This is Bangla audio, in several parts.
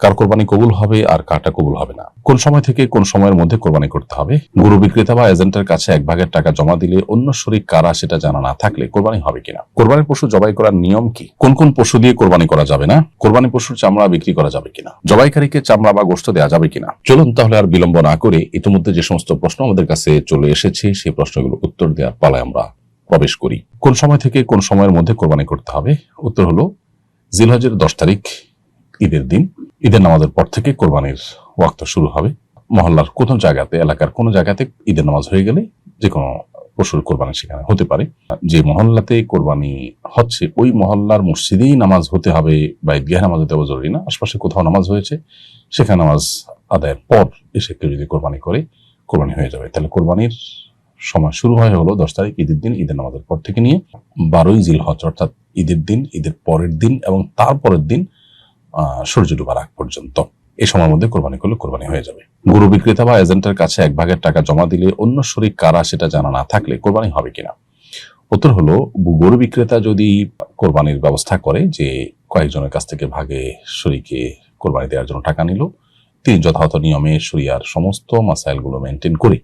কার কোরবানি কবুল হবে আর কারটা কবুল হবে না। কোন সময় থেকে কোন সময়ের মধ্যে কোরবানি করতে হবে? গরু বিক্রেতা বা এজেন্টের কাছে এক ভাগের টাকা জমা দিলে অন্য শরিক কারা সেটা জানা না থাকলে কোরবানি হবে কিনা? কোরবানির পশু জবাই করার নিয়ম কি? কোন কোন পশু দিয়ে কোরবানি করা যাবে না? কোরবানি পশুর চামড়া বিক্রি করা যাবে কিনা? জবাইকারীকে চামড়া বা গোস্ত দেওয়া যাবে কিনা? চলুন তাহলে আর বিলম্ব না করে ইতিমধ্যে যে সমস্ত প্রশ্ন আমাদের কাছে চলে এসেছে, সেই প্রশ্নগুলো উত্তর দেওয়ার পালায় আমরা প্রবেশ করি। কোন সময় থেকে কোন সময়ের মধ্যে কোরবানি করতে হবে? উত্তর হলো জিলহজের দশ তারিখ, ঈদের দিন। ঈদের নামাজের পর থেকে কোরবানির ওয়াক্ত শুরু হবে। মহল্লার কোনো জায়গাতে, এলাকার কোনো জায়গাতে ঈদের নামাজ হয়ে গেলে যে কোনো পশুর কোরবানি সেখানে হতে পারে। যে মহল্লাতে কোরবানি হচ্ছে, ওই মহল্লার মসজিদেই নামাজ হতে হবে বা ঈদগাহ নামাজ হতে হবে, জরুরি না। আশপাশে কোথাও নামাজ হয়েছে, সেখানে নামাজ আদায়ের পর এসে কেউ যদি কোরবানি করে, কোরবানি হয়ে যাবে। তাহলে কোরবানির সময় শুরু হয় হলো দশ তারিখ, ঈদের দিন, ঈদের নামাজের পর থেকে নিয়ে বারোই জিল হজ অর্থাৎ ঈদের দিন, ঈদের পরের দিন এবং তারপরের দিন সূর্য ডুবার আগ পর্যন্ত। এই সময়ের মধ্যে কোরবানি করলে কোরবানি হয়ে যাবে। গরু বিক্রেতা বা এজেন্টের কাছে এক ভাগের টাকা জমা দিলে অন্য শরিক কারা সেটা জানা না থাকলে কোরবানি হবে কিনা? উত্তর হলো, গরু বিক্রেতা যদি কোরবানির ব্যবস্থা করে যে কয়েকজনের কাছ থেকে ভাগে শরীকে কোরবানি দেওয়ার জন্য টাকা নিল, তিনি যথাযথ নিয়মে শরিয়ার সমস্ত মাসাইলগুলো মেনটেন করে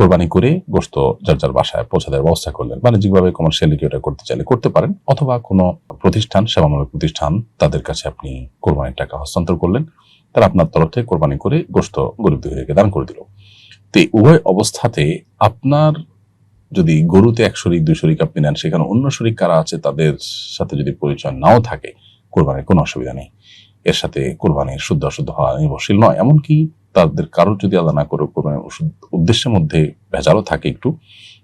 কোরবানি করে গোস্ত যার যার বাসায় পৌঁছে দেওয়ার ব্যবস্থা করলেন। বাণিজ্যিকভাবে কমার্শিয়ালি কেউ এটা করতে চাইলে করতে পারেন, অথবা কোনো প্রতিষ্ঠান, সেবামূলক প্রতিষ্ঠান তাদের কাছে আপনি কোরবানির টাকা হস্তান্তর করলেন, তারা আপনার তরফ থেকে কোরবানি করে গোস্ত গরিব দুঃখীদেরকে দান করে দিল। তো উভয় অবস্থাতে আপনার যদি গরুতে এক শরিক দুই শরিক আপনি নেন, সেখানে অন্য শরিক কারা আছে তাদের সাথে যদি পরিচয় নাও থাকে, কোরবানির কোনো অসুবিধা নেই। এর সাথে কোরবানির শুদ্ধ অশুদ্ধ হওয়া নির্ভরশীল নয়। এমনকি তাদের কারোর যদি আলাদা না করে কোরবানির উদ্দেশ্যের মধ্যে ভেজালও থাকে একটু,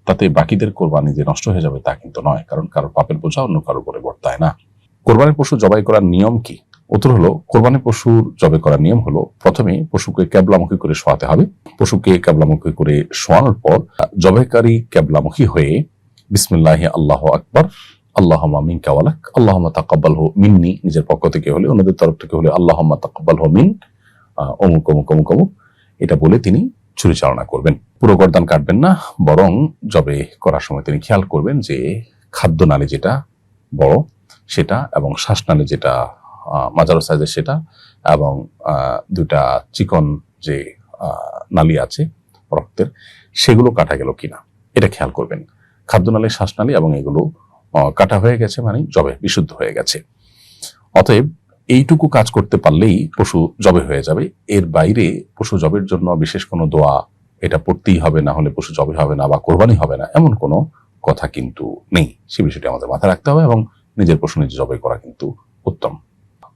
তাতে বাকিদের কোরবানি যে নষ্ট হয়ে যাবে তা কিন্তু নয়, কারণ কারোর পাপের বোঝা অন্য কারোর উপরে বর্তায় না। কোরবানির পশু জবাই করার নিয়ম কি? উত্তর হলো কোরবানি পশুর জবাই করার নিয়ম হলো, প্রথমে পশুকে ক্যাবলামুখী করে শোয়াতে হবে। পশুকে ক্যাবলামুখী করে শোয়ানোর পর জবাইকারী ক্যাবলামুখী হয়ে, বিসমিল্লাহ আল্লাহ আকবর আল্লাহ মিন কাওয়ালাক আল্লাহ তাকাব্বাল হো মিন্নি, নিজের পক্ষ থেকে হলে, অন্যদের তরফ থেকে হলে আল্লাহ তাকাব্বাল হো মিন অমুক অমুক অমুক অমুক, এটা বলে তিনি ছুরি চালনা করবেন। পুরো গর্দান কাটবেন না, বরং জবে করার সময় তিনি খেয়াল করবেন যে খাদ্য নালী যেটা বড়, সেটা এবং শ্বাসনালী যেটা মাজারো সাইজের সেটা এবং দুটা চিকন যে নালী আছে রক্তের, সেগুলো কাটা গেল কিনা, এটা খেয়াল করবেন। খাদ্যনালী শ্বাসনালী এবং এগুলো কাটা হয়ে গেছে মানে জবে, বিশুদ্ধ হয়ে গেছে। অতএব এইটুকু কাজ করতে পারলেই পশু জবে হয়ে যাবে। এর বাইরে পশু জবের জন্য বিশেষ কোনো দোয়া এটা পড়তেই হবে না হলে পশু জবে হবে না বা কোরবানি হবে না এমন কোনো কথা কিন্তু নেই। সে বিষয়টি আমাদের মাথায় রাখতে হবে এবং নিজের পশু নিজে জবে করা কিন্তু উত্তম।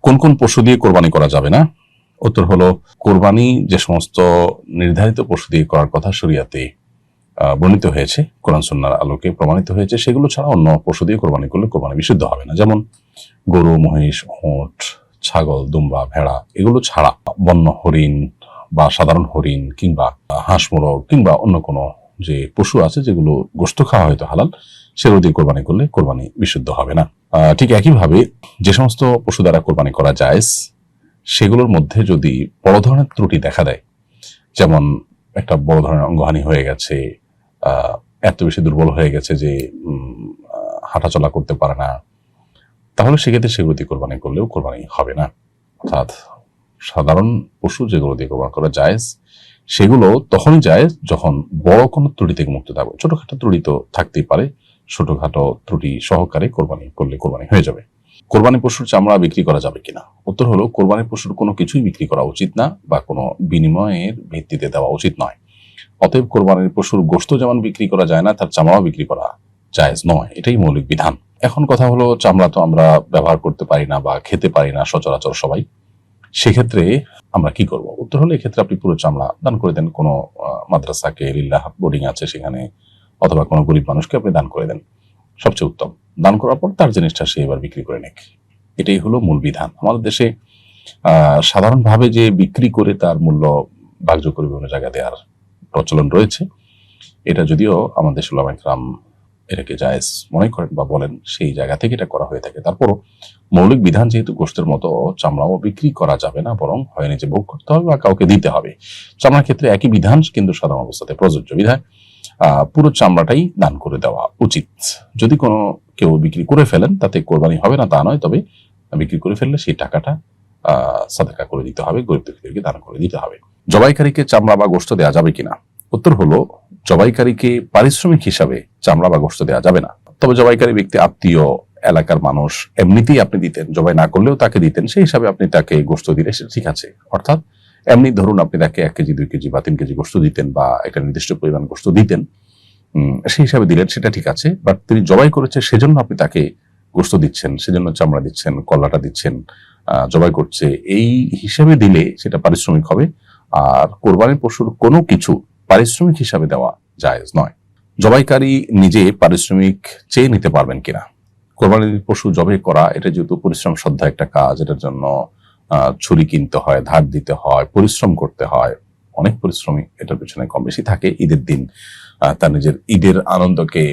কোন কোন পশু দিয়ে কোরবানি করা যাবে না? উত্তর হলো কোরবানি যে সমস্ত নির্ধারিত পশু দিয়ে করার কথা শরিয়াতে আহ, বর্ণিত হয়েছে কোরআন সন্ন্যার আলোকে প্রমাণিত হয়েছে সেগুলো ছাড়া অন্য পশু দিয়ে কোরবানি করলে কোরবানি বিশুদ্ধ হবে না। যেমন গরু মহিষ ওঁট ছাগল দুম্বা ভেড়া এগুলো ছাড়া বন্য হরিণ বা সাধারণ হরিণ কিংবা হাঁস, মোরগ কিংবা অন্য কোনো যে পশু আছে যেগুলো গোস্ত খাওয়া হয়তো হালাল, সেগুলো দিয়ে কোরবানি করলে কোরবানি বিশুদ্ধ হবে না। ঠিক একইভাবে যে সমস্ত পশু দ্বারা কোরবানি করা যায়, সেগুলোর মধ্যে যদি বড় ধরনের ত্রুটি দেখা দেয়, যেমন একটা বড় ধরনের অঙ্গহানি হয়ে গেছে এত বেশি দুর্বল হয়ে গেছে যে হাঁটাচলা করতে পারে না তাহলে সেক্ষেত্রে সেগুলো দিয়ে কোরবানি করলেও কোরবানি হবে না। অর্থাৎ সাধারণ পশু যেগুলো দিয়ে কোরবানি করা যায় সেগুলো তখনই যায় যখন বড় কোনো ত্রুটি থেকে মুক্ত থাকবে। ছোটখাটো ত্রুটি তো থাকতেই পারে, ছোটখাটো ত্রুটি সহকারে কোরবানি করলে কোরবানি হয়ে যাবে। কোরবানি পশুর চামড়া বিক্রি করা যাবে কিনা? উত্তর হলো, কোরবানি পশুর কোনো কিছুই বিক্রি করা উচিত না বা কোনো বিনিময়ের ভিত্তিতে দেওয়া উচিত নয়। অতএব কোরবানির পশুর গোস্ত যেমন বিক্রি করা যায় না, তার চামড়াও বিক্রি করা জায়েজ নয়। এটাই মৌলিক বিধান। এখন কথা হলো চামড়া তো আমরা ব্যবহার করতে পারি না বা খেতে পারি না সচরাচর সবাই। সেক্ষেত্রে আমরা কি করব? উত্তর হলো এক্ষেত্রে আপনি পুরো চামড়া দান করে দেন। কোনো মাদ্রাসাকে, লিল্লাহ বোর্ডিং আছে সেখানে অথবা কোনো গরিব মানুষকে আপনি দান করে দেন। সবচেয়ে উত্তম। দান করার পর তার জিনিসটা সে এবার বিক্রি করে নেক। এটাই হলো মূল বিধান। আমাদের দেশে সাধারণভাবে যে বিক্রি করে তার মূল্য বাগ্য করে জায়গা দেওয়ার প্রচলন রয়েছে। এটা যদিও আমাদের সুলামাইকরাম এটাকে জায়েজ মনে করেন বা বলেন সেই জায়গা থেকে এটা করা হয়ে থাকে। তারপরও মৌলিক বিধান যেহেতু গোষ্ঠের মতো, চামড়াও বিক্রি করা যাবে না, বরং হয় নিজে ভোগ করতে হবে বা কাউকে দিতে হবে। চামড়ার ক্ষেত্রে একই বিধান, কিন্তু সাধারণ অবস্থাতে প্রযোজ্য বিধায় পুরো চামড়াটাই দান করে দেওয়া উচিত। যদি কোনো কেউ বিক্রি করে ফেলেন, তাতে কোরবানি হবে না তা নয়, তবে বিক্রি করে ফেললে সেই টাকাটা সাদাকা করে দিতে হবে, গরিব দুঃখীদেরকে দান করে দিতে হবে। জবাইকারীকে চামড়া বা গোষ্ঠ দেওয়া যাবে কিনা? উত্তর হলো, জবাইকারীকে পারিশ্রমিক হিসাবে চামড়া বা গোশত দেওয়া যাবে না। তবে জবাইকারী ব্যক্তি, আত্মীয়, এলাকার মানুষ এমনিতেই আপনি দিতেন, জবাই না করলেও তাকে দিতেন, সেই হিসাবে আপনি তাকে গোশত দিলে সেটা ঠিক আছে। অর্থাৎ এমনি ধরুন আপনি তাকে এক কেজি, দুই কেজি বা তিন কেজি গোশত দিতেন বা একটা নির্দিষ্ট পরিমাণ গোশত দিতেন সেই হিসাবে দিলেন, সেটা ঠিক আছে। বাট তিনি জবাই করেছে সেজন্য আপনি তাকে গোশত দিচ্ছেন, সেজন্য চামড়া দিচ্ছেন, কলাটা দিচ্ছেন জবাই করছে। এই হিসাবে দিলে সেটা পারিশ্রমিক হবে। আর কোরবানির পশুর কোনো কিছু পারিশ্রমিক হিসাবে দেওয়া জায়েজ নয়। জবাইকারী নিজে পারিশ্রমিক চেয়ে নিতে পারবেন কিনা? কোরবানির পশু জবাই করা, এটা যেহেতু পরিশ্রম শ্রদ্ধা একটা কাজ, এটার জন্য ছুরি কিনতে হয়, ধার দিতে হয়, পরিশ্রম করতে হয়, অনেক পরিশ্রমী এটার পেছনে কম বেশি থাকে। ঈদের দিন তার নিজের ঈদের আনন্দকে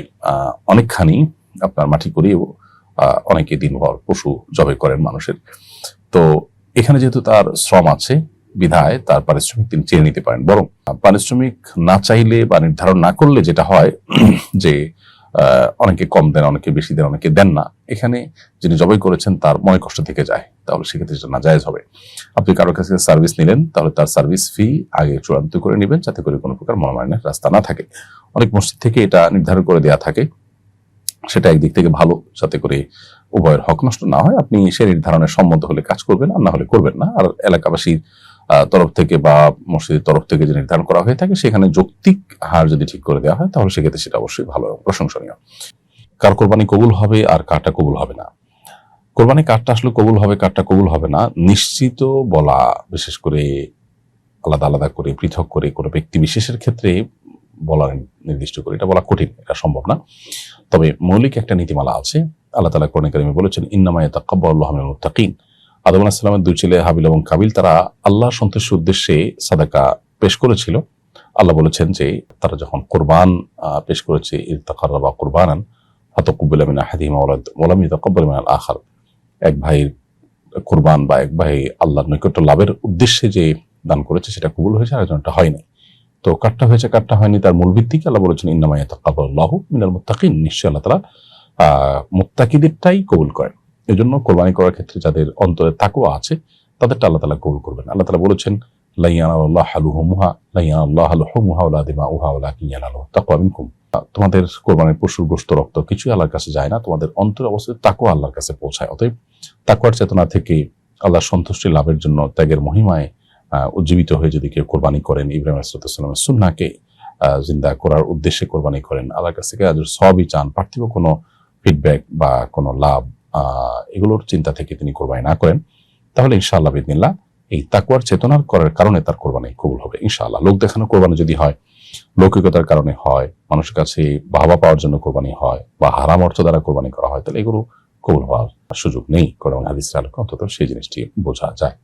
অনেকখানি আপনার মাটি করিয়েও অনেকে দিনভর পশু জবাই করেন মানুষের। তো এখানে যেহেতু তার শ্রম আছে বিধায় তার পারিশ্রমিক তিনি চেয়ে নিতে পারেন। বরং পারিশ্রমিক না চাইলে বা নির্ধারণ না করলে যেটা হয়, যে অনেকে কম দেন, অনেকে বেশি দেন, অনেকে দেন না। এখানে যিনি জবাই করেছেন তার মনে কষ্ট থেকে যায়। তাহলে সেক্ষেত্রে সেটা নাজায়েজ হবে। আপনি কারোর কাছে সার্ভিস নিলেন, তাহলে তার সার্ভিস ফি আগে চূড়ান্ত করে নেবেন, যাতে করে কোনো প্রকার মনোমালিন্যের রাস্তা না থাকে। অনেক মসজিদ থেকে এটা নির্ধারণ করে দেয়া থাকে। সেটা একদিক থেকে ভালো, যাতে করে উভয়ের হক নষ্ট না হয়। আপনি সে নির্ধারণে সম্মত হলে কাজ করবেন, আর না হলে করবেন না। আর এলাকাবাসীর তরফ থেকে বা মসজিদের তরফ থেকে যে নির্ধারণ করা হয়ে থাকে, সেখানে যৌক্তিক হার যদি ঠিক করে দেওয়া হয়, তাহলে সেক্ষেত্রে সেটা অবশ্যই ভালো এবং প্রশংসনীয়। কার কোরবানি কবুল হবে আর কারটা কবুল হবে না? কোরবানি কারটা আসলে কবুল হবে, কারটা কবুল হবে না, নিশ্চিত বলা, বিশেষ করে আলাদা আলাদা করে, পৃথক করে কোনো ব্যক্তি বিশেষের ক্ষেত্রে বলা নির্দিষ্ট করে, এটা বলা কঠিন, এটা সম্ভব না। তবে মৌলিক একটা নীতিমালা আছে, আল্লাহ তালা কোরআন কারিমে বলেছেন ইন্নামায় তাকাব্বাল্লাহু মুত্তাকিন। আদম আলাইহিস সালামের দুই ছেলে হাবিল এবং কাবিল তারা আল্লাহ সন্তুষ্টির উদ্দেশ্যে সাদাকা পেশ করেছিল। আল্লাহ বলেছেন যে তারা যখন কোরবান পেশ করেছে কুরবানান মিন আহাদিহিমা ওয়া লাম ইতাকাব্বাল মিনাল আখার। এক ভাইয়ের কোরবান বা এক ভাই আল্লাহর নৈকট্য লাভের উদ্দেশ্যে যে দান করেছে সেটা কবুল হয়েছে আর একজনটা হয়নি তো কাটটা হয়েছে কাটটা হয়নি তার মূল ভিত্তিকে আল্লাহ বলেছেন ইন্নামায় তাকাব্বাল্লাহু মিনাল মুত্তাকিন। নিশ্চয় আল্লাহ তাআলা আহ, মুত্তাকিদেরটাই কবুল করেন। এই জন্য কোরবানি করার ক্ষেত্রে যাদের অন্তরে তাকুয়া আছে, তাদেরটা আল্লাহ তালা কবুল করবেন। আল্লাহ তালা বলেছেন লাইয়ান আল্লাহ হালুহুমুহা লাইয়ান আল্লাহ হালুহুমুহা ওলা দিমা উহা ওলা কিয়ান আল্লাহ তাকুয়া মিনকুম। তোমাদের কোরবানির পশুর গোস্ত রক্ত কিছুই আল্লাহর কাছে যায় না, তোমাদের অন্তর অবস্থিত তাকুয়া আল্লাহর কাছে পৌঁছায়। অতএব তাকুয়ার চেতনা থেকে আল্লাহর সন্তুষ্টি লাভের জন্য ত্যাগের মহিমায় উজ্জীবিত হয়ে যদি কেউ কোরবানি করেন, ইব্রাহিম আসলামের সুন্নাকে জিন্দা করার উদ্দেশ্যে কোরবানি করেন, আল্লাহর কাছ থেকে আজ সবই চান, পার্থিব কোনো ফিডব্যাক বা কোনো লাভ এগুলোর চিন্তা থেকে তিনি কোরবানি না করেন, তাহলে ইনশাআল্লাহ বিদিনিল্লাহ এই তাকুয়ার চেতনার করার কারণে তার কোরবানি কবুল হবে, ইনশাআল্লাহ। লোক দেখানো কোরবানি যদি হয়, লৌকিকতার কারণে হয়, মানুষের কাছে বাহবা পাওয়ার জন্য কোরবানি হয়, বা হারাম অর্থ দ্বারা কোরবানি করা হয়, তাহলে এগুলো কবুল হওয়ার সুযোগ নেই, কোরআন হাদিস অন্তত সেই জিনিসটি বোঝা যায়।